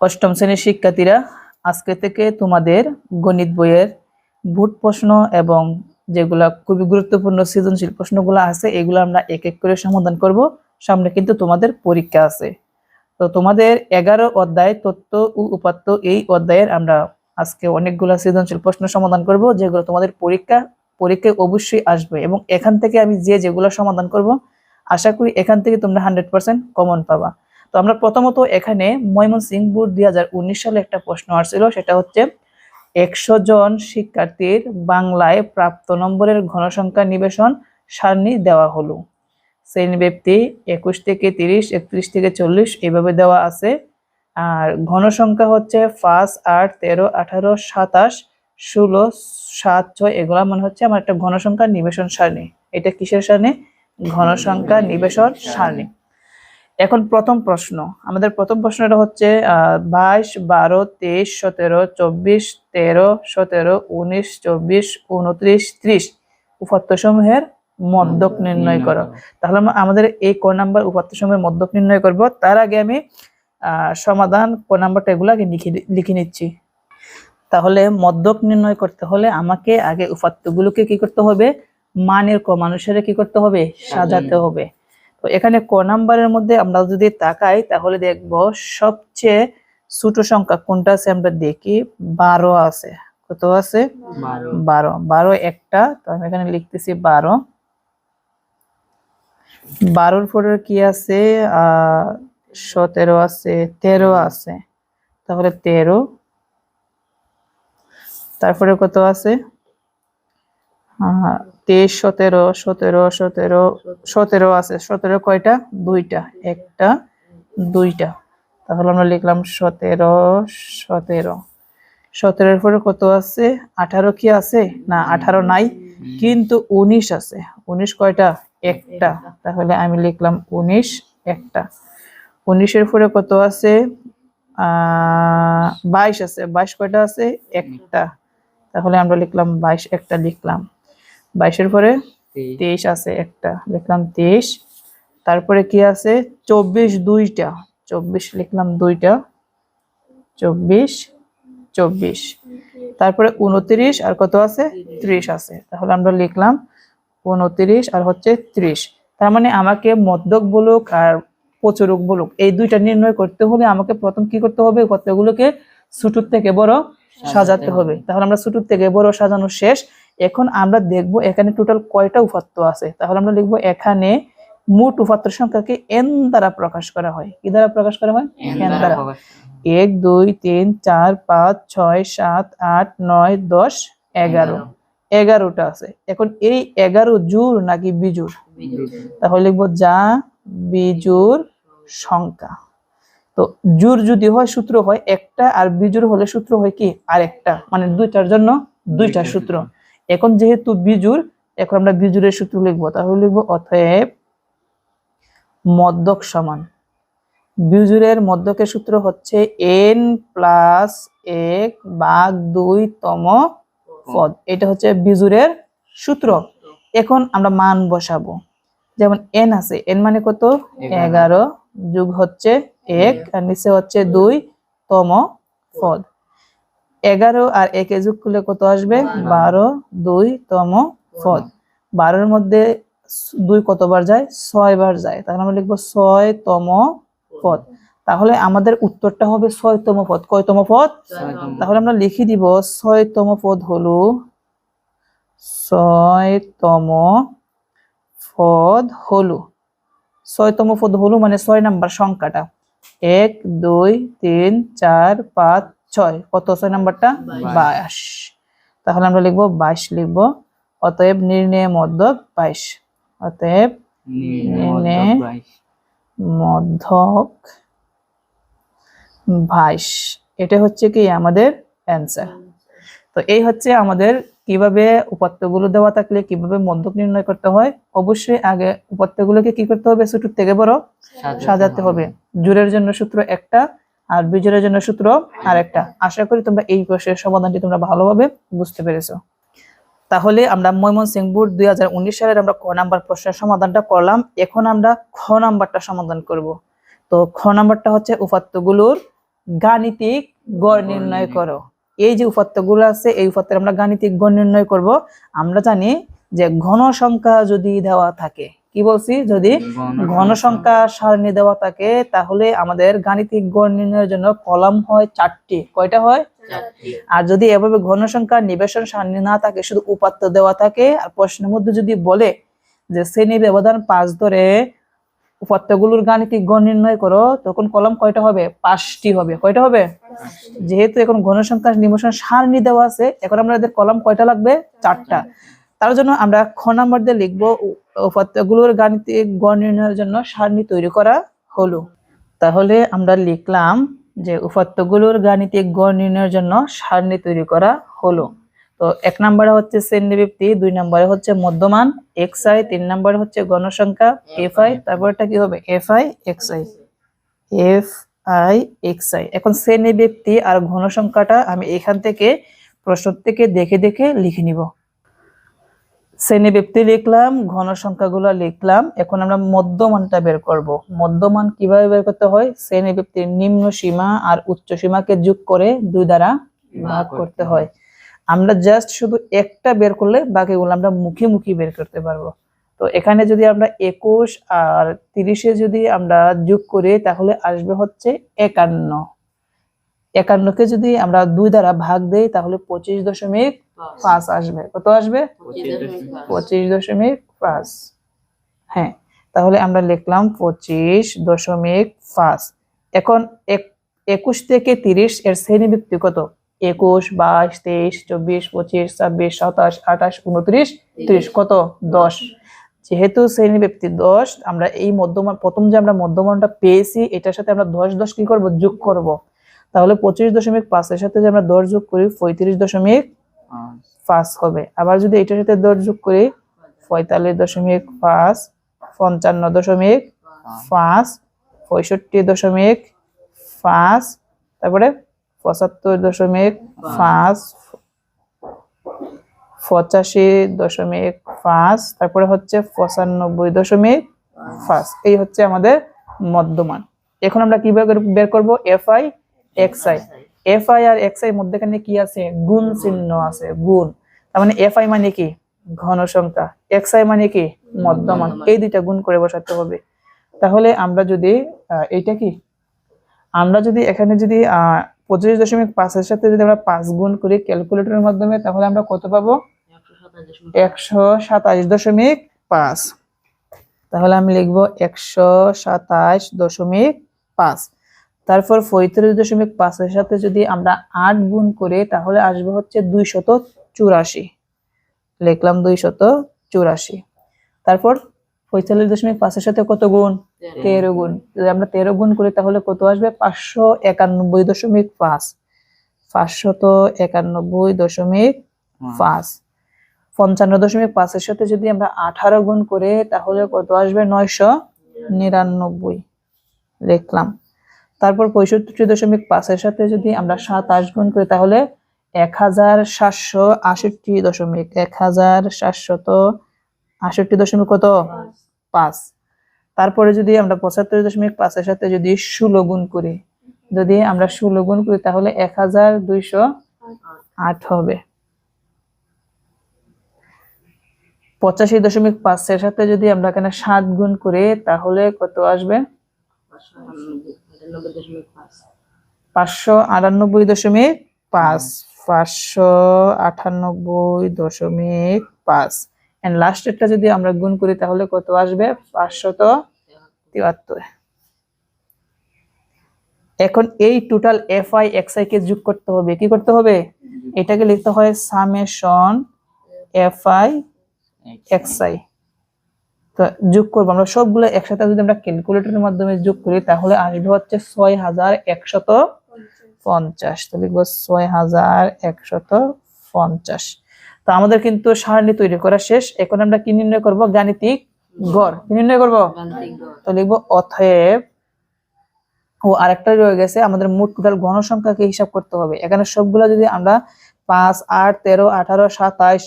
অষ্টম শ্রেণির শিক্ষার্থীরা, আজকে থেকে তোমাদের গণিত বইয়ের ভোট প্রশ্ন এবং যেগুলা খুবই গুরুত্বপূর্ণ সৃজনশীল প্রশ্নগুলো আছে, এগুলো আমরা এক এক করে সমাধান করব। সামনে কিন্তু তোমাদের পরীক্ষা আছে। তো তোমাদের এগারো অধ্যায় তত্ত্ব ও উপাত্ত, এই অধ্যায়ের আমরা আজকে অনেকগুলো সৃজনশীল প্রশ্ন সমাধান করব, যেগুলো তোমাদের পরীক্ষা, পরীক্ষায় অবশ্যই আসবে এবং এখান থেকে আমি যে যেগুলো সমাধান করব, আশা করি এখান থেকে তোমরা হান্ড্রেড পার্সেন্ট কমন পাবা। তো আমরা প্রথমত এখানে ময়মনসিংহ বোর্ড দুই হাজার উনিশ সালে একটা প্রশ্ন আসছিল, সেটা হচ্ছে একশো জন শিক্ষার্থীর বাংলায় প্রাপ্ত নম্বরের ঘনসংখ্যা নিবেশন সারণী দেওয়া হলো। শ্রেণি ব্যক্তি একুশ থেকে তিরিশ, একত্রিশ থেকে চল্লিশ এভাবে দেওয়া আছে। আর ঘনসংখ্যা হচ্ছে পাঁচ, আট, তেরো, আঠারো, সাতাশ, ষোলো, সাত, ছয়, এগুলো মনে হচ্ছে আমার একটা ঘনসংখ্যা নিবেশন সারণী। এটা কিসের সারণী? ঘনসংখ্যা নিবেশন সারণী। এখন প্রথম প্রশ্ন। আমাদের প্রথম প্রশ্নটা হচ্ছে বাইশ বারো তেইশ সতেরো চব্বিশ তেরো সতেরো উনিশ চব্বিশ উনত্রিশ ত্রিশ। উপাত্ত সমূহের মধ্যক নির্ণয় করো। তাহলে আমাদের এই ক নাম্বার উপাত্ত সমূহের মধ্যক নির্ণয় করব। তার আগে আমি সমাধান ক নাম্বারটা এগুলো আগে লিখে লিখে নিচ্ছি। তাহলে মধ্যক নির্ণয় করতে হলে আমাকে আগে উপাত্তগুলোকে কি করতে হবে? মানের ক মানুষের কি করতে হবে? সাজাতে হবে। তো এখানে ক নাম্বারের মধ্যে আমরা যদি তাকাই তাহলে দেখব সবচেয়ে ছোট সংখ্যা কোনটা আছে আমরা দেখি। বারো আছে। কত আছে? বারো। বারো। একটা। তো আমি এখানে লিখতেছি বারো। বারোর পরে কি আছে? আহ সতেরো আছে তেরো আছে। তাহলে তেরো। তারপরে কত আছে? আহ, তেইশ, সতেরো সতেরো সতেরো সতেরো আছে। সতেরো কয়টা? দুইটা। একটা, দুইটা। তাহলে আমরা লিখলাম সতেরো সতেরো। সতেরোর পরে কত আছে? আঠারো কি আছে? না, আঠারো নাই। কিন্তু উনিশ আছে। উনিশ কয়টা? একটা। তাহলে আমি লিখলাম উনিশ, একটা। উনিশের পরে কত আছে? বাইশ আছে। বাইশ কয়টা আছে? একটা। তাহলে আমরা লিখলাম বাইশ, একটা লিখলাম। বাইশের পরে তেইশ। আছে একটা লিখলাম তেইশ। তারপরে কি আছে? চব্বিশ দুইটা চব্বিশ লিখলাম দুইটা চব্বিশ চব্বিশ। তারপরে উনত্রিশ আর কত আছে? ত্রিশ। আছে। তাহলে আমরা লিখলাম উনত্রিশ আর হচ্ছে ত্রিশ। তার মানে আমাকে মদ্যক বলুক আর প্রচুরক বলুক এই দুইটা নির্ণয় করতে হলে আমাকে প্রথম কি করতে হবে? কতগুলোকে? ছোটর থেকে বড় সাজাতে হবে। তাহলে আমরা ছোটর থেকে বড় সাজানো শেষ। এখন আমরা দেখব এখানে টোটাল কয়টা উপাত্ত আছে। তাহলে আমরা লিখব এখানে মোট উপাত্তর সংখ্যাকে এন দ্বারা প্রকাশ করা হয়। কি দ্বারা প্রকাশ করা হয়? এন দ্বারা এক দুই তিন চার পাঁচ ছয় সাত আট নয় দশ এগারো। এগারোটা আছে। এখন এই এগারো জোর নাকি বিজুর তাহলে লিখব যা বিজুর সংখ্যা। তো জোর যদি হয় সূত্র হয় একটা আর বিজুর হলে সূত্র হয় কি? আরেকটা। মানে দুইটার জন্য দুইটা সূত্র। এখন যেহেতু বিজুর এখন আমরা বিজুরের সূত্র লিখব। তাহলে লিখব অতএব মদ্যক সমান। বিজুরের মদ্যকের সূত্র হচ্ছে এন প্লাস এক বাঘ দুই তম পদ। এটা হচ্ছে বিজুরের সূত্র। এখন আমরা মান বসাবো। যেমন এন আছে এন মানে কত? এগারো। যুগ হচ্ছে এক আর নিচে হচ্ছে দুই তম পদ। এগারো আর একে যোগ করলে কত আসবে? বারো। দুই তম পদ বারোর মধ্যে দুই কতবার যায়? ছয় বার যায়। তাহলে আমরা লিখব ছয় তম পদ। তাহলে আমাদের উত্তরটা হবে ছয়তম পদ। কয়তম পদ? তাহলে আমরা লিখে দিব ছয়তম পদ হলো ছয়তম পদ হলো। ছয়তম পদ হলো মানে ছয় নাম্বার সংখ্যাটা। এক দুই তিন চার পাঁচ ছয় কত ছয় নাম্বারটা? বাইশ। তাহলে আমরা লিখব বাইশ লিখব অতএব নির্ণয় মধ্যক বাইশ। অতএব বাইশ। মধ্যক বাইশ। এটা হচ্ছে কি আমাদের অ্যান্সার। তো এই হচ্ছে আমাদের কীভাবে উপাত্তগুলো দেওয়া থাকলে কীভাবে মধ্যক নির্ণয় করতে হয়। অবশ্যই আগে উপাত্তগুলোকে কি করতে হবে? ছোট থেকে বড় সাজাতে হবে। জোরের জন্য সূত্র একটা আর বিজোরের জন্য সূত্র আর একটা আশা করি তোমরা এই প্রশ্নের সমাধানটি তোমরা ভালোভাবে বুঝতে পেরেছ। তাহলে আমরা ময়মনসিংহ বোর্ড দুই হাজার উনিশ সালের আমরা ক নাম্বার প্রশ্নের সমাধানটা করলাম। এখন আমরা খ নাম্বারটা সমাধান করব। তো তো খ নাম্বারটা হচ্ছে উপাত্তগুলোর গাণিতিক গড় নির্ণয় করো। এই যে উপাত্তগুলো আছে এই উপাত্তের আমরা গাণিতিক গড় নির্ণয় করব। আমরা জানি যে ঘন সংখ্যা যদি দেওয়া থাকে কি বলছি? যদি ঘন সংখ্যা সারণী দেওয়া থাকে তাহলে আমাদের গাণিতিক গড় নির্ণয়ের জন্য কলাম হয় চারটি। কয়টা হয়? আর যদি এভাবে ঘন সংখ্যা নিবেশন সারণী না থাকে শুধু উপাত্ত দেওয়া থাকে আর প্রশ্নের মধ্যে যদি বলে যে শ্রেণি ব্যবধান পাঁচ ধরে উপাত্তগুলোর গাণিতিক গণ নির্ণয় করো তখন কলম কয়টা হবে? পাঁচটি হবে। কয়টা হবে? যেহেতু এখন ঘন সংখ্যা নিবেশন সারণী দেওয়া আছে এখন আমাদের কলম কয়টা লাগবে? চারটা। তার জন্য আমরা খ নাম্বার দিয়ে লিখব উ- উপাত্তগুলোর গাণিতিক গড় নির্ণয়ের জন্য সারণী তৈরি করা হলো। তাহলে আমরা লিখলাম যে উপাত্তগুলোর গাণিতিক গড় নির্ণয়ের জন্য সারণী তৈরি করা হলো। তো এক নম্বরে হচ্ছে শ্রেণীবৃত্তি, দুই নম্বরে হচ্ছে মধ্যমান, এক্স আই, তিন নম্বরে হচ্ছে গণসংখ্যা, এফ আই, তারপরটা কি হবে? F I, X I. F I, X I. এখন শ্রেণীবৃত্তি আর ঘনসংখ্যাটা আমি এখান থেকে প্রশ্ন থেকে দেখে দেখে লিখে নিব। শ্রেণীবৃত্তি লিখলাম ঘনসংখ্যাগুলো লিখলাম। এখন আমরা মধ্যমানটা বের করব। মধ্যমান কীভাবে বের করতে হয়? শ্রেণীবৃত্তির নিম্ন সীমা আর উচ্চ সীমাকে যোগ করে দুই দ্বারা ভাগ করতে হয়। আমরা জাস্ট শুধু একটা বের করলে বাকিগুলো আমরা মুখে মুখে বের করতে পারব। তো এখানে যদি আমরা একুশ আর তিরিশে যদি আমরা যোগ করি তাহলে আসবে হচ্ছে একান্ন। একান্নকে যদি আমরা দুই দ্বারা ভাগ দেই তাহলে পঁচিশ দশমিক পাঁচ। আসবে। কত আসবে? পঁচিশ দশমিক পাঁচ। হ্যাঁ তাহলে আমরা লিখলাম পঁচিশ দশমিক পাঁচ। এখন এক- একুশ থেকে তিরিশ এর শ্রেণীবৃত্তি কত? একুশ বাইশ তেইশ চব্বিশ পঁচিশ ছাব্বিশ সাতাশ আঠাশ উনত্রিশ ত্রিশ। কত? দশ। যেহেতু শ্রেণীবৃত্তি দশ আমরা এই মধ্যমান প্রথম যে আমরা মধ্যমানটা পেয়েছি এটার সাথে আমরা দশ দশ কি করব? যোগ করব। তাহলে পঁচিশ দশমিক পাঁচের সাথে যে আমরা দশ যোগ করি, পঁয়ত্রিশ দশমিক পাঁচ হবে। আবার যদি এটার সাথে দশ যোগ করি, পঁয়তাল্লিশ দশমিক পাঁচ, পঞ্চান্ন দশমিক পাঁচ, পঁয়ষট্টি দশমিক পাঁচ, তারপরে পঁচাত্তর দশমিক পাঁচ, পঁচাশি দশমিক পাঁচ, তারপরে হচ্ছে পঁচানব্বই দশমিক পাঁচ। এই হচ্ছে আমাদের মধ্যমান। এখন আমরা কীভাবে বের করব? F I X I F I R X I মধ্যখানে কি আছে? গুণ চিহ্ন আছে গুণ। তার মানে এফ আই মানে কি? ঘন সংখ্যা। এক্স আই মানে কি? মধ্যমান। এই দুইটা গুণ করে বসাতে হবে। তাহলে আমরা যদি এইটা কি? আমরা যদি এখানে যদি পঁচিশ দশমিক পাঁচের সাথে যদি আমরা পাঁচ গুণ করি ক্যালকুলেটরের মাধ্যমে তাহলে আমরা কত পাবো? একশো সাতাশ দশমিক পাঁচ। তাহলে আমি লিখব একশো সাতাশ দশমিক পাঁচ। তারপর পঁয়ত্রিশ দশমিক পাঁচের সাথে যদি আমরা আট গুণ করে তাহলে আসবে হচ্ছে দুই শত চুরাশি। লিখলাম দুই শত চুরাশি। তারপর পঁয়তাল্লিশ দশমিক পাঁচের সাথে কত গুণ? তেরো। গুণ। যদি আমরা তেরো গুণ করি তাহলে কত আসবে? পাঁচশো একানব্বই দশমিক পাঁচ। পাঁচশত একানব্বই দশমিক পাঁচ। পঞ্চান্ন দশমিক পাঁচের সাথে যদি আমরা আঠারো গুণ করে তাহলে কত আসবে? নয়শো নিরানব্বই। লিখলাম। তারপর পঁয়ষট্টি দশমিক পাঁচের সাথে যদি আমরা সাতাশ গুণ করি, তাহলে এক হাজার সাতশো আষট্টি দশমিক এক হাজার সাতশত আষট্টি দশমিক কত? পাঁচ। তারপরে যদি আমরা পঁচাত্তর দশমিক পাঁচের সাথে যদি ষোলো গুণ করি, যদি আমরা ষোলো গুণ করি, তাহলে এক হাজার দুইশো আট হবে। পঁচাশি দশমিক পাঁচের সাথে যদি আমরা এখানে সাত গুণ করি, তাহলে কত আসবে? পাঁচশো আটানব্বই দশমিক পাঁচ পাঁচশো আটানব্বই দশমিক পাঁচ। এন্ড লাস্টেরটা যদি আমরা গুণ করি তাহলে কত আসবে? পাঁচশত তিয়াত্তর। এখন এই total F I X I কে যোগ করতে হবে। কি করতে হবে? এটাকে লিখতে হয় summation F I X I তো যোগ করব। আমরা সবগুলো একসাথে যদি আমরা ক্যালকুলেটরের মাধ্যমে যোগ করি তাহলে আসবে হচ্ছে ছয় হাজার একশত পঞ্চাশ। তো লিখব ছয় হাজার একশত পঞ্চাশ। তো আমাদের কিন্তু সারণী তৈরি করা শেষ। এখন আমরা কি নির্ণয় করব? গাণিতিক গড়। কি নির্ণয় করব? তো লিখব অতএব ও আরেকটা রয়ে গেছে আমাদের মোট টোটাল গণসংখ্যাকে হিসাব করতে হবে? এখানে সবগুলো যদি আমরা পাঁচ আট তেরো আঠারো সাতাইশ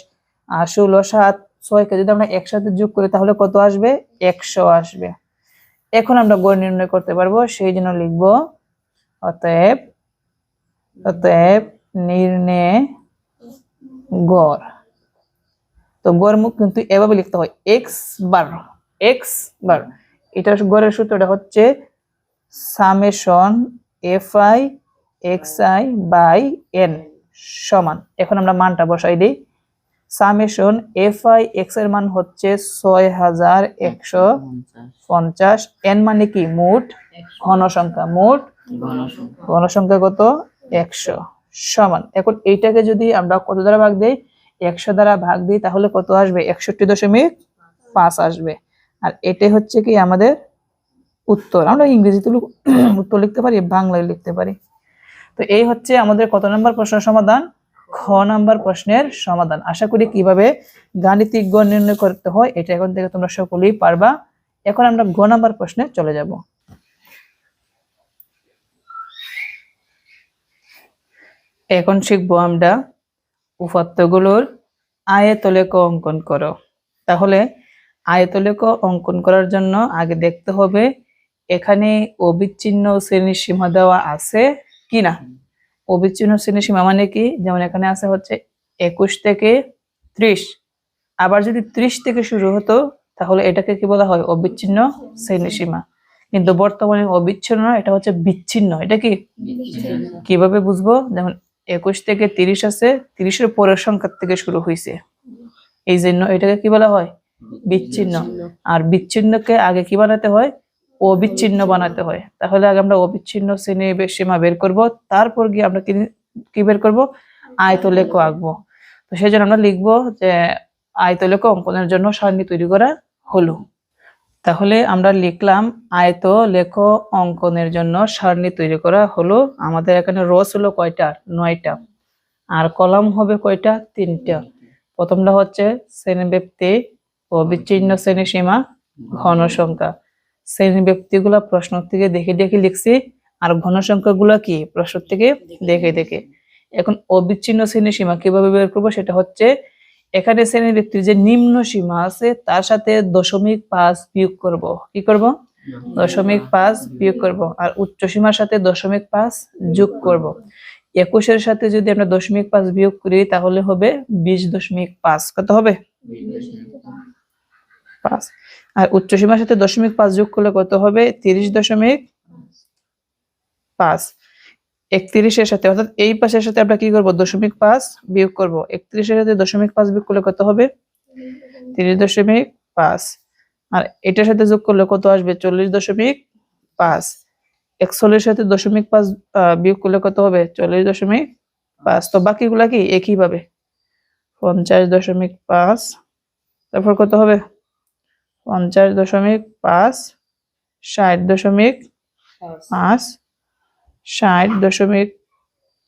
ষোলো সাত ছয়কে যদি আমরা একসাথে যোগ করি, তাহলে কত আসবে? একশো আসবে। এখন আমরা গড় নির্ণয় করতে পারব, সেই জন্য লিখব, অতএব অতএব নির্ণয় গড়। তো গড় মুখ কিন্তু এভাবে লিখতে হয় এক্স বার এক্স বার। এটা গড়ের সূত্রটা হচ্ছে summation F I, X I by N সমান। এখন আমরা মানটা বসাই দিই। সামেশন এফ আই এক্সের মান হচ্ছে ছয় হাজার একশো পঞ্চাশ। এন মানে কি? মোট ঘন সংখ্যা মোট ঘন সংখ্যা কত? একশো। সমান। এখন এইটাকে যদি আমরা কত দ্বারা ভাগ দিই? একশো দ্বারা ভাগ দিই তাহলে কত আসবে? একষট্টি দশমিক পাঁচ আসবে। আর এটাই হচ্ছে কি আমাদের উত্তর। আমরা ইংরেজিতে উত্তর লিখতে পারি বাংলায় লিখতে পারি। তো এই হচ্ছে আমাদের কত নম্বর প্রশ্নের সমাধান? খ নাম্বার প্রশ্নের সমাধান। আশা করি কীভাবে গাণিতিক গণ নির্ণয় করতে হয়, এটা এখন থেকে তোমরা সকলেই পারবা। এখন আমরা গ নাম্বার প্রশ্নে চলে যাব। এখন শিখব আমরা উপাত্তগুলোর আয়তলেখ অঙ্কন করো। তাহলে আয়তলেখ অঙ্কন করার জন্য আগে দেখতে হবে, এখানে অবিচ্ছিন্ন শ্রেণির সীমা দেওয়া আছে কিনা। অবিচ্ছিন্ন শ্রেণির সীমা মানে কি? যেমন এখানে আছে হচ্ছে একুশ থেকে ত্রিশ। আবার যদি ত্রিশ থেকে শুরু হতো তাহলে এটাকে কি বলা হয়? অবিচ্ছিন্ন শ্রেণি সীমা কিন্তু বর্তমানে অবিচ্ছিন্ন এটা হচ্ছে বিচ্ছিন্ন। এটা কি? কীভাবে বুঝব? যেমন একুশ থেকে তিরিশ আছে তিরিশের পরের সংখ্যা থেকে শুরু হয়েছে এই জন্য এটাকে কি বলা হয়? বিচ্ছিন্ন। আর বিচ্ছিন্নকে আগে কি বানাতে হয়? অবিচ্ছিন্ন বানাতে হয়। তাহলে আগে আমরা অবিচ্ছিন্ন শ্রেণি সীমা বের করব তারপর গিয়ে আমরা কি বের করব? আয়তলেখ আঁকবো। তো সেই জন্য আমরা লিখব যে আয়তলেখ অঙ্কনের জন্য সারণী তৈরি করা হলো। তাহলে আমরা লিখলাম আয়ত লেখ অঙ্কনের জন্য সারণী তৈরি করা হলো। আমাদের এখানে রস হলো কয়টা? নয়টা। আর কলাম হবে কয়টা? তিনটা। প্রথমটা হচ্ছে শ্রেণীব্যক্তি ও বিচ্ছিন্ন শ্রেণি সীমা ঘন সংখ্যা শ্রেণি ব্যক্তিগুলা প্রশ্ন থেকে দেখে দেখে লিখছি আর ঘন সংখ্যাগুলো কি? প্রশ্ন থেকে দেখে দেখে এখন অবিচ্ছিন্ন শ্রেণি সীমা কীভাবে বের করব সেটা হচ্ছে এখানে শ্রেণি ব্যক্তির যে নিম্ন সীমা আছে তার সাথে দশমিক পাঁচ বিয়োগ করব। কি করব? দশমিক পাঁচ বিয়োগ করব। আর উচ্চ সীমার সাথে দশমিক পাঁচ যোগ করব। একুশের সাথে যদি আমরা দশমিক পাঁচ বিয়োগ করি তাহলে হবে বিশ দশমিক পাঁচ। কত হবে? পাঁচ। আর উচ্চ সীমার সাথে দশমিক পাঁচ যোগ করলে কত হবে? তিরিশ দশমিক পাঁচ। একত্রিশের সাথে, অর্থাৎ এই পাশের সাথে আমরা কি করব? দশমিক পাঁচ বিয়োগ করব। একত্রিশের সাথে দশমিক পাঁচ বিয়োগ করলে কত হবে? তিরিশ দশমিক পাঁচ। আর এটার সাথে যোগ করলে কত আসবে? চল্লিশ দশমিক পাঁচ। একচল্লিশ সাথে দশমিক পাঁচ বিয়োগ করলে কত হবে? চল্লিশ দশমিক পাঁচ। তো বাকিগুলা কি? একই ভাবে পঞ্চাশ দশমিক পাঁচ। তারপর কত হবে? পঞ্চাশ দশমিক পাঁচ ষাট দশমিক পাঁচ। ষাট দশমিক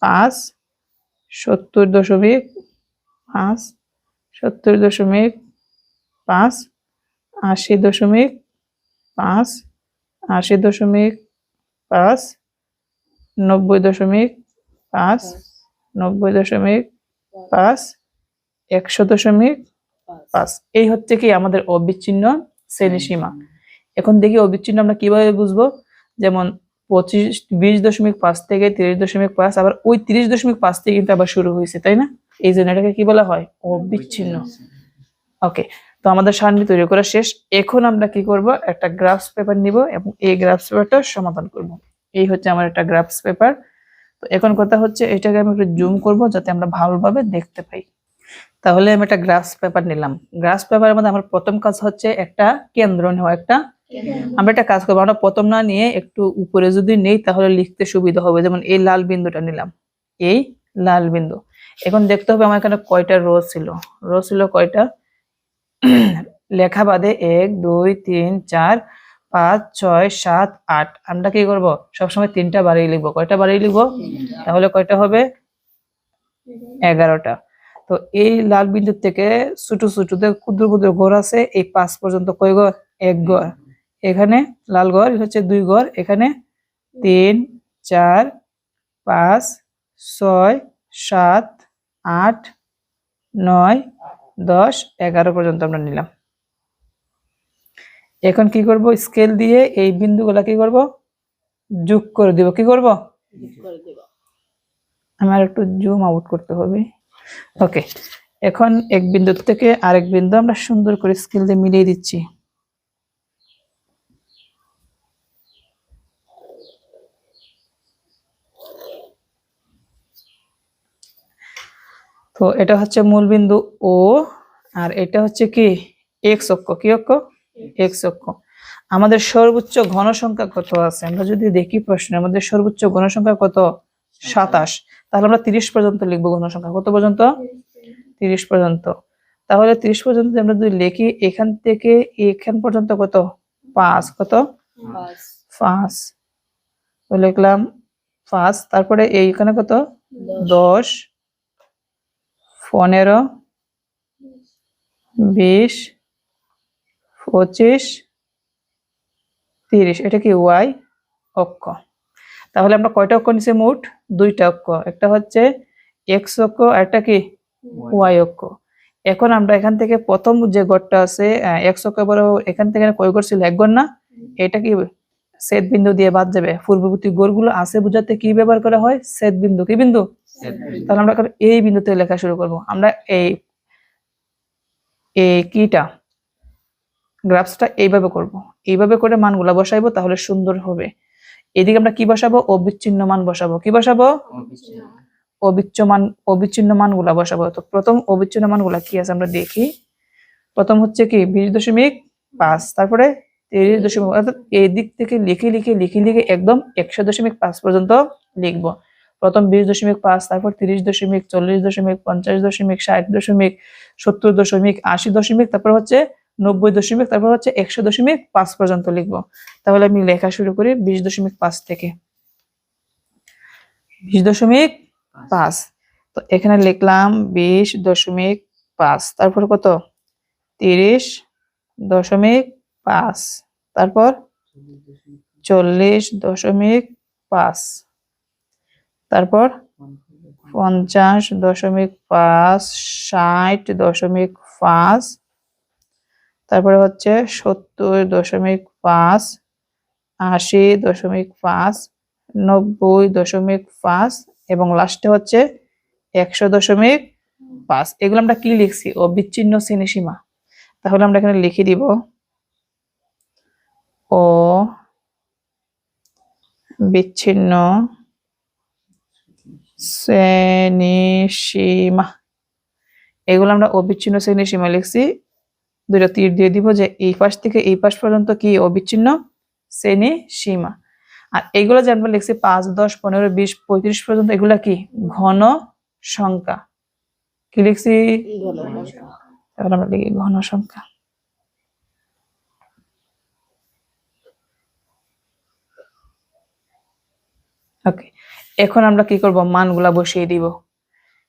পাঁচ সত্তর দশমিক পাঁচ সত্তর দশমিক পাঁচ আশি দশমিক পাঁচ আশি দশমিক পাঁচ নব্বই দশমিক পাঁচ নব্বই দশমিক পাঁচ একশো দশমিক পাঁচ। এই হচ্ছে কি আমাদের অবিচ্ছিন্ন শ্রেণি সীমা। এখন দেখি অবিচ্ছিন্ন আমরা কীভাবে বুঝব? যেমন পঁচিশ বিশ দশমিক পাঁচ থেকে তিরিশ দশমিক পাঁচ আবার ওই তিরিশ দশমিক পাঁচ থেকে কিন্তু আবার শুরু হয়েছে তাই না? এই জন্য এটাকে কি বলা হয়? অবিচ্ছিন্ন। ওকে তো আমাদের সারণী তৈরি করা শেষ। এখন আমরা কি করব? একটা গ্রাফস পেপার নিব এবং এই গ্রাফস পেপারটা সমাধান করব। এই হচ্ছে আমার একটা গ্রাফস পেপার তো এখন কথা হচ্ছে এটাকে আমি একটু জুম করব যাতে আমরা ভালোভাবে দেখতে পাই। তাহলে আমি একটা গ্রাফস পেপার নিলাম। গ্রাফস পেপারের মধ্যে আমার প্রথম কাজ হচ্ছে একটা কেন্দ্র নেওয়া একটা আমরা একটা কাজ করব। আমরা প্রথম না নিয়ে একটু উপরে যদি নেই তাহলে লিখতে সুবিধা হবে। যেমন এই লাল বিন্দুটা নিলাম। এই লাল বিন্দু। এখন দেখতে হবে আমার এখানে কয়টা রো ছিল। রো ছিল কয়টা? লেখা বাদে এক দুই তিন চার পাঁচ ছয় সাত আট। আমরা কি করব? সবসময় তিনটা বাড়িয়ে লিখব। কয়টা বাড়িয়ে লিখব? তাহলে কয়টা হবে? এগারোটা। তো এই লাল বিন্দু থেকে ছোট ছোট ক্ষুদ্র ক্ষুদ্র ঘর আছে এই পাঁচ পর্যন্ত কয় ঘর? এক ঘর। এখানে লাল ঘর হচ্ছে দুই ঘর। এখানে তিন চার পাঁচ ছয় সাত আট নয় দশ এগারো পর্যন্ত আমরা নিলাম। এখন কি করব? স্কেল দিয়ে এই বিন্দুগুলা কি করব? যোগ করে দিব। কি করব? আমার একটু জুম আউট করতে হবে। ওকে এখন এক বিন্দু থেকে আরেক বিন্দু আমরা সুন্দর করে স্কেল দিয়ে মিলিয়ে দিচ্ছি। তো এটা হচ্ছে মূল বিন্দু ও আর এটা হচ্ছে কি? এক্স অক্ষ। কি অক্ষ? এক্স অক্ষ। আমাদের সর্বোচ্চ ঘন সংখ্যা কত আছে? আমরা যদি দেখি প্রশ্নে আমাদের সর্বোচ্চ ঘন সংখ্যা কত? সাতাশ। তাহলে আমরা তিরিশ পর্যন্ত লিখব ঘন সংখ্যা কত পর্যন্ত? তিরিশ পর্যন্ত। তাহলে তিরিশ পর্যন্ত আমরা যদি লিখি এখান থেকে এখান পর্যন্ত কত? পাঁচ। কত? পাঁচ। তো লিখলাম পাঁচ। তারপরে এইখানে কত? দশ। পনেরো। বিশ। পঁচিশ। তিরিশ। এটা কি ওয়াই? অক্ষ। তাহলে আমরা কয়টা অক্ষ নিচে মোট দুইটা অক্ষ। একটা হচ্ছে এক্স অক্ষ আর একটা কি? ওয়াই অক্ষ। এখন আমরা এখান থেকে প্রথম যে গড়টা আছে এক্স অক্ষ বড় এখান থেকে কয় গড় ছিল? এক গড় না? এটা কি সেট বিন্দু দিয়ে বাদ যাবে। পূর্ববর্তী গড়গুলো আছে বুঝাতে কি ব্যবহার করা হয়? সেট বিন্দু। কি বিন্দু? তাহলে আমরা এই বিন্দুতে লেখা শুরু করব। আমরা এই এই কিটা গ্রাফসটা এইভাবে করব। এইভাবে করে মানগুলা বসাইবো তাহলে সুন্দর হবে। এদিকে আমরা কি বসাবো? অবিচ্ছিন্ন মান বসাবো। কি বসাবো? অবিচ্ছ মান অবিচ্ছিন্ন মানগুলা বসাবো। তো প্রথম অবিচ্ছিন্ন মানগুলা কি আছে আমরা দেখি। প্রথম হচ্ছে কি বিশ দশমিক পাঁচ তারপরে তিরিশ দশমিক অর্থাৎ এই দিক থেকে লিখে লিখে লিখে লিখে একদম একশো দশমিক পাঁচ পর্যন্ত লিখব। প্রথম বিশ দশমিক পাঁচ তারপর তিরিশ দশমিক চল্লিশ দশমিক পঞ্চাশ দশমিক ষাট দশমিক সত্তর দশমিক আশি দশমিক তারপর হচ্ছে নব্বই দশমিক, তারপর হচ্ছে একশো দশমিক পাঁচ পর্যন্ত লিখব। তাহলে আমি লেখা শুরু করি বিশ দশমিক পাঁচ থেকে। বিশ দশমিক পাঁচ। তো এখানে লিখলাম বিশ দশমিক পাঁচ। তারপর কত? তিরিশ দশমিক পাঁচ। তারপর চল্লিশ দশমিক পাঁচ। তারপর পঞ্চাশ দশমিক পাঁচ, ষাট দশমিক পাঁচ। তারপরে হচ্ছে সত্তর দশমিক পাঁচ, আশি দশমিক পাঁচ, নব্বই দশমিক পাঁচ এবং লাস্টে হচ্ছে একশো দশমিক পাঁচ। এগুলো আমরা কি লিখছি? ও বিচ্ছিন্ন শ্রেণীসীমা। তাহলে আমরা এখানে লিখে দিব ও বিচ্ছিন্ন শ্রেণীসীমা। এগুলো আমরা অবিচ্ছিন্ন শ্রেণীসীমা লিখছি। দুইটা তীর দিয়ে দিব যে এই পাশ থেকে এই পাশ পর্যন্ত কি অবিচ্ছিন্ন? শ্রেণি সীমা। আর এগুলো যে আমরা লিখছি পাঁচ, দশ, পনেরো, বিশ, পঁয়ত্রিশ পর্যন্ত, এগুলা কি? ঘন সংখ্যা। কি লিখছি? এবার আমরা লিখি ঘন সংখ্যা। ওকে এখন আমরা কি করব? মানগুলা বসিয়ে দিব।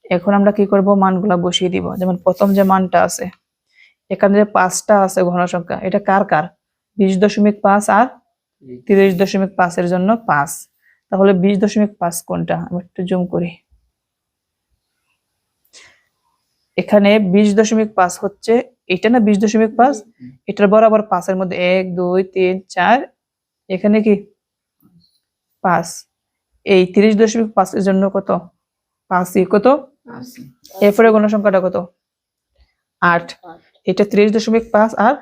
এখন আমরা কি করব? মানগুলা বসিয়ে দিব। যেমন প্রথম যে মানটা আছে এখানে যে পাঁচটা আছে ঘন সংখ্যা। এটা কার কার? বিশ দশমিক পাঁচ আর তিরিশ দশমিক পাঁচের জন্য পাঁচ। তাহলে বিশ দশমিক পাঁচ কোনটা? আমি একটু জুম করি। এখানে বিশ দশমিক পাঁচ হচ্ছে এটা না বিশ দশমিক পাঁচ? এটার বরাবর পাঁচের মধ্যে এক দুই তিন চার। এখানে কি? পাঁচ। এই তিরিশ দশমিক পাঁচের জন্য কত? পাঁচই কত? এরপরে গণসংখ্যাটা কত? আট। এটা ত্রিশ দশমিক পাঁচ আর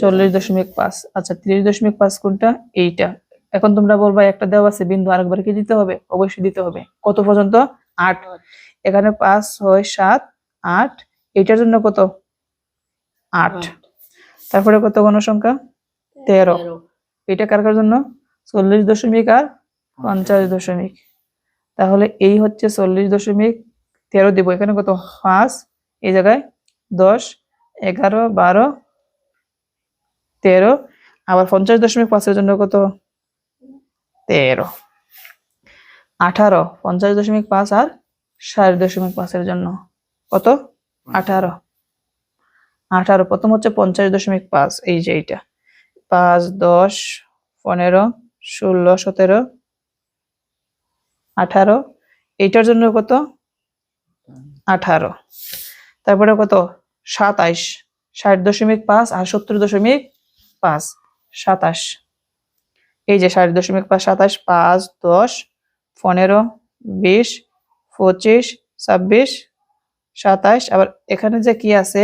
চল্লিশ দশমিক পাঁচ। আচ্ছা ত্রিশ দশমিক পাঁচ কোনটা? এইটা। এখন তোমরা বলবা একটা দেওয়া আছে বিন্দু আরেকবার কি দিতে হবে? অবশ্যই দিতে হবে। কত পর্যন্ত? আট। এখানে পাঁচ ছয় সাত আট। এইটার জন্য কত? আট। তারপরে কত গণসংখ্যা তেরো। এটা কার কার জন্য? চল্লিশ দশমিক আর পঞ্চাশ দশমিক। তাহলে এই হচ্ছে চল্লিশ দশমিক তেরো দিব। এখানে কত? পাঁচ। এই জায়গায় দশ। এগারো, বারো, তেরো, আবার পঞ্চাশ দশমিক পাঁচের জন্য কত? তেরো। আঠারো, পঞ্চাশ দশমিক পাঁচ আর ষাট দশমিক পাঁচের জন্য কত? আঠারো। আঠারো, প্রথম হচ্ছে পঞ্চাশ দশমিক পাঁচ, এই যে এইটা। পাঁচ, দশ, পনেরো, ষোলো, সতেরো, আঠারো, এইটার জন্য কত? আঠারো। তারপরে কত? সাতাইশ ষাট দশমিক পাঁচ আর সত্তর দশমিক পাঁচ সাতাশ। এই যে ষাট দশমিক পাঁচ সাতাশ পাঁচ দশ পনেরো বিশ পঁচিশ ছাব্বিশ সাতাশ। আবার এখানে যে কি আছে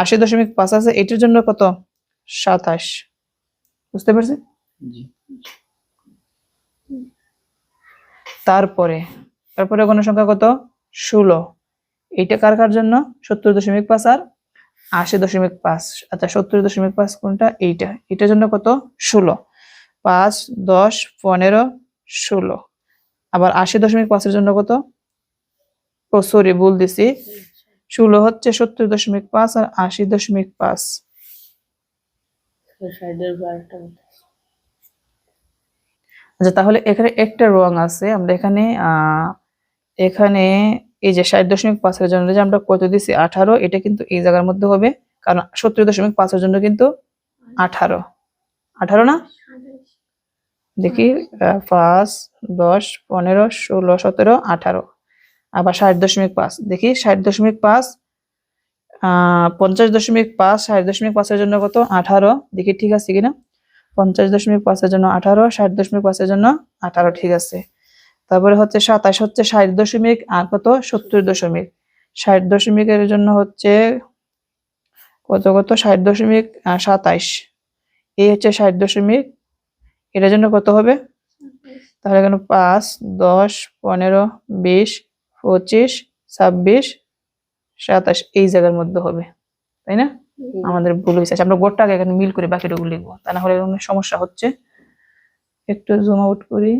আশি দশমিক পাঁচ আছে এটির জন্য কত? সাতাশ। বুঝতে পারছি তারপরে তারপরে গণসংখ্যা কত? ষোলো। এইটা কার কার জন্য? সত্তর দশমিক পাঁচ আর আশি দশমিক পাঁচ। আচ্ছা সত্তর দশমিক পাঁচ কোনটা? এইটা। এটার জন্য কত? ষোলো। পাঁচ, দশ, পনেরো, ষোলো। আবার আশি দশমিক পাঁচের জন্য কত? ও, সরি, ভুল দিছি। ষোলো হচ্ছে সত্তর দশমিক পাঁচ আর আশি দশমিক পাঁচ। আচ্ছা তাহলে এখানে একটা রং আছে। আমরা এখানে এখানে এই যে ষাট দশমিক পাঁচের জন্য যে আমরা কত দিছি? আঠারো। এটা কিন্তু এই জায়গার মধ্যে হবে। কারণ সত্তর দশমিক পাঁচের জন্য কিন্তু আঠারো। আঠারো না? দেখি পাঁচ, দশ, পনেরো, ষোলো, সতেরো, আঠারো। আবার ষাট দশমিক পাঁচ। দেখি, ষাট দশমিক পাঁচ পঞ্চাশ দশমিক পাঁচ, ষাট দশমিক পাঁচের জন্য কত? আঠারো। দেখি ঠিক আছে কিনা? পঞ্চাশ দশমিক পাঁচের জন্য আঠারো, ষাট দশমিক পাঁচের জন্য আঠারো। ঠিক আছে। তারপরে হচ্ছে সাতাশ হচ্ছে ষাট দশমিক আর কত? সত্তর দশমিক। ষাট দশমিকের জন্য হচ্ছে কত কত? ষাট দশমিক সাতাইশ এই হচ্ছে ষাট দশমিক। এটার জন্য কত হবে? তাহলে এখানে পাঁচ দশ পনেরো বিশ পঁচিশ ছাব্বিশ সাতাশ এই জায়গার মধ্যে হবে। তাই না? আমাদের ভুল হয়েছে। আমরা গোটটাকে এখানে মিল করে বাকিটুকু লিখব। তা না হলে সমস্যা হচ্ছে। একটু জুম আউট করি।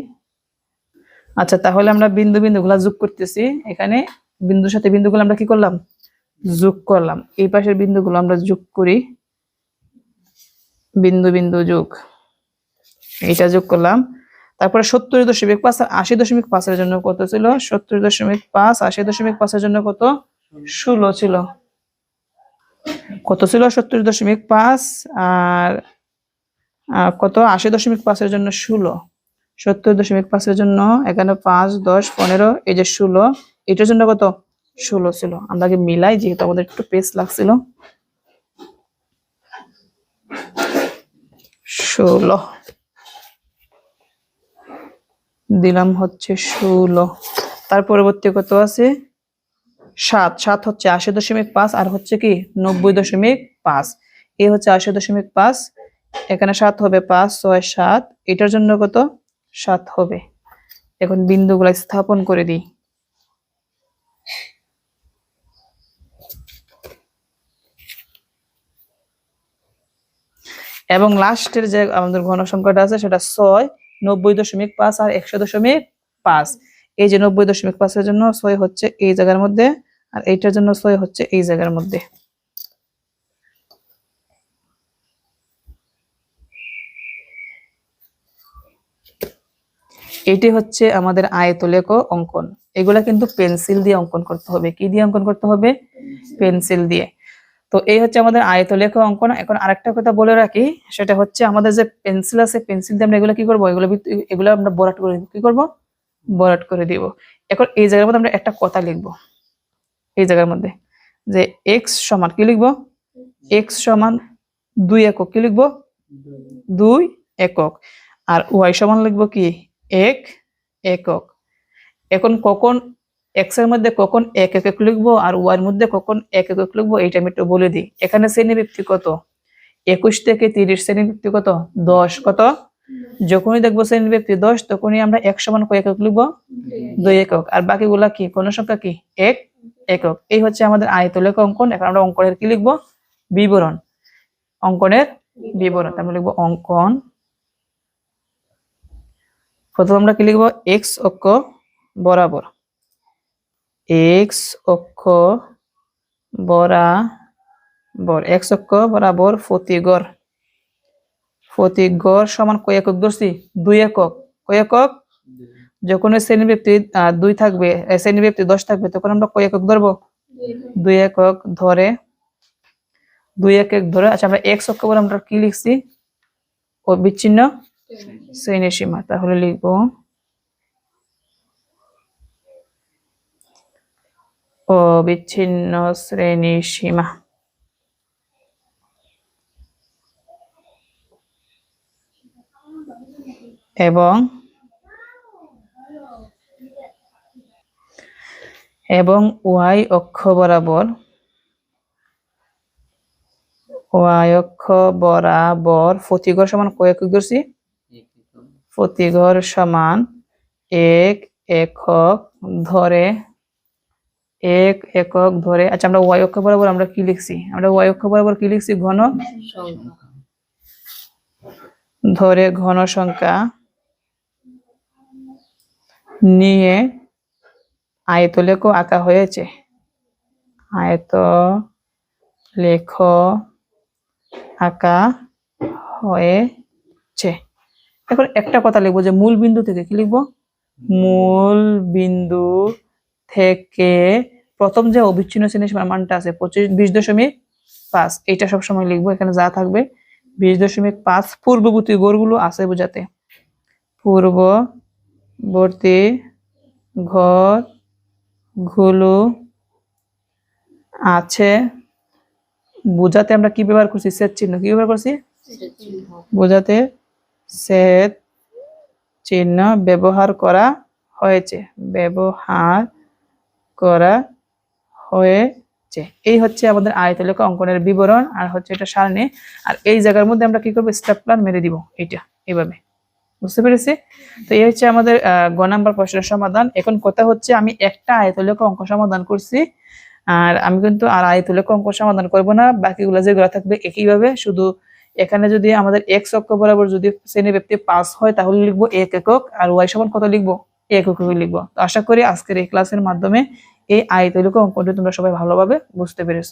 আচ্ছা তাহলে আমরা বিন্দু বিন্দু গুলা যোগ করতেছি। এখানে বিন্দুর সাথে বিন্দুগুলো আমরা কি করলাম? যোগ করলাম। এই পাশের বিন্দুগুলো আমরা যোগ করি। বিন্দু বিন্দু যোগ। এটা যোগ করলাম। তারপরে সত্তর দশমিক পাঁচ আর আশি দশমিক পাঁচের জন্য কত ছিল? সত্তর দশমিক পাঁচ, আশি দশমিক পাঁচের জন্য কত? ষোলো ছিল। কত ছিল? সত্তর দশমিক পাঁচ আর কত? আশি দশমিক পাঁচের জন্য ষোলো। সত্তর দশমিক পাঁচের জন্য এখানে পাঁচ, দশ, পনেরো, এই যে ষোলো, এটার জন্য কত? ষোলো ছিল। আমরা আগে মিলাই? যেহেতু আমাদের একটু পেস লাগছিল। ষোলো। দিলাম হচ্ছে ষোলো। তার পরবর্তী কত আছে? সাত। সাত হচ্ছে আশি দশমিক পাঁচ আর হচ্ছে কি? নব্বই দশমিক পাঁচ। এ হচ্ছে আশি দশমিক পাঁচ। এখানে সাত হবে পাঁচ, ছয়, সাত। এটার জন্য কত? সাত হবে। এখন বিন্দুগুলো স্থাপন করে দিই। এবং লাস্টের যে আমাদের ঘন সংখ্যাটা আছে, সেটা ছয়, নব্বই দশমিক পাঁচ আর একশো দশমিক পাঁচ। এই যে নব্বই দশমিক পাঁচের জন্য ছয় হচ্ছে এই জায়গার মধ্যে, আর এইটার জন্য ছয় হচ্ছে এই জায়গার মধ্যে। এটি হচ্ছে আমাদের আয়তলেখ অঙ্কন। এগুলা কিন্তু পেন্সিল দিয়ে অঙ্কন করতে হবে। কি দিয়ে অঙ্কন করতে হবে? পেন্সিল দিয়ে। তো এই হচ্ছে আমাদের আয়তলেখ অঙ্কন। এখন আরেকটা কথা বলে রাখি, সেটা হচ্ছে আমাদের যে পেন্সিল আছে, পেন্সিল দিয়ে আমরা এগুলো কি করব? এগুলো এগুলো আমরা বরাট করে কি করব? বরাট করে দিব। এখন এই জায়গার মধ্যে আমরা একটা কথা লিখব। এই জায়গার মধ্যে। যে এক্স সমান কি লিখব? এক্স সমান দুই একক কি লিখব? দুই একক। আর ওয়াই সমান লিখব কি? এক, একক। এখন কখন এক্সের মধ্যে কখন এক একক লিখব আর ওয়াই এর মধ্যে কখন এক একক লিখব এইটা আমি একটু বলে দিই। এখানে শ্রেণি ব্যক্তি কত? একুশ থেকে তিরিশ শ্রেণি ব্যক্তি কত? দশ। কত? যখনই দেখব শ্রেণি ব্যক্তি দশ, তখনই আমরা এক সমান কয় একক লিখব? দুই একক। আর বাকিগুলা কি? কোন সংখ্যা কি? এক, একক। এই হচ্ছে আমাদের আয়তলেখ অঙ্কন। এখন আমরা অঙ্কনের কি লিখব? বিবরণ। অঙ্কনের বিবরণ। আমরা লিখব অঙ্কন প্রথম আমরা কি লিখব? এক্স অক্ষ বরাবর। এক্স অক্ষ বরাবর। এক্স অক্ষ বরাবর ফতিগড় ফতিগড় সমান কয় একক ধরছি? দুই একক। কয় একক? যখন শ্রেণি ব্যক্তি দুই থাকবে এ, শ্রেণি ব্যক্তি দশ থাকবে তখন আমরা কয় একক ধরবো? দুই একক ধরে দুই একক ধরে। আচ্ছা আমরা এক্স অক্ষ বলে আমরা কি লিখছি? ও বিচ্ছিন্ন শ্রেণির সীমা, তাহলে লিখব অবিচ্ছিন্ন শ্রেণির সীমা। এবং এবং ওয়াই অক্ষ বরাবর, ওয়াই অক্ষ বরাবর ফতিগড় সমান কয়েক করছি ফতিঘর সমান এক একক ধরে এক একক ধরে আচ্ছা আমরা ওয়াই অক্ষ বরাবর আমরা কি লিখছি? আমরা ওয়াই অক্ষ বরাবর কি লিখছি? ঘন ধরে ঘন সংখ্যা নিয়ে আয়ত লেখ আঁকা হয়েছে। আয়ত লেখ আঁকা হয়েছে। এখন একটা কথা লিখব যে মূল বিন্দু থেকে কি লিখব? মূল বিন্দু থেকে প্রথম যে অবিচ্ছিন্ন শ্রেণি সীমার মানটা আছে পঁচিশ বিশ দশমিক পাঁচ এটা সবসময় লিখব এখানে যা থাকবে। বিশ দশমিক পাঁচ পূর্ববর্তী গড়গুলো আছে বোঝাতে। পূর্ববর্তী ঘরগুলো আছে। বোঝাতে আমরা কি ব্যবহার করছি? সেট চিহ্ন কি ব্যবহার করছি? বোঝাতে সেট চিহ্ন ব্যবহার করা হয়েছে। ব্যবহার করা হয়েছে। এই হচ্ছে আমাদের আয়তলেখ অঙ্কনের বিবরণ, আর হচ্ছে এটা সারণী। আর এই জায়গার মধ্যে আমরা কি করব? স্টেপলার মেরে দিব এটা এইভাবে। বুঝতে পেরেছি? তো এই হচ্ছে আমাদের গ নাম্বার প্রশ্নের সমাধান। এখন কথা হচ্ছে, আমি একটা আয়তলেখ অঙ্ক সমাধান করছি, আর আমি কিন্তু আর আয়তলেখ অঙ্ক সমাধান করব না। বাকিগুলো যেগুলো থাকবে একইভাবে, শুধু এখানে যদি আমাদের এক্স অক্ষ বরাবর যদি শ্রেণি ব্যক্তি পাস হয়, তাহলে লিখব এক একক, আর ওয়াই সমান কত লিখব? এক একক লিখব। তো আশা করি আজকের এই ক্লাসের মাধ্যমে এই আয়তলিক অঙ্কটি তোমরা সবাই ভালোভাবে বুঝতে পেরেছ।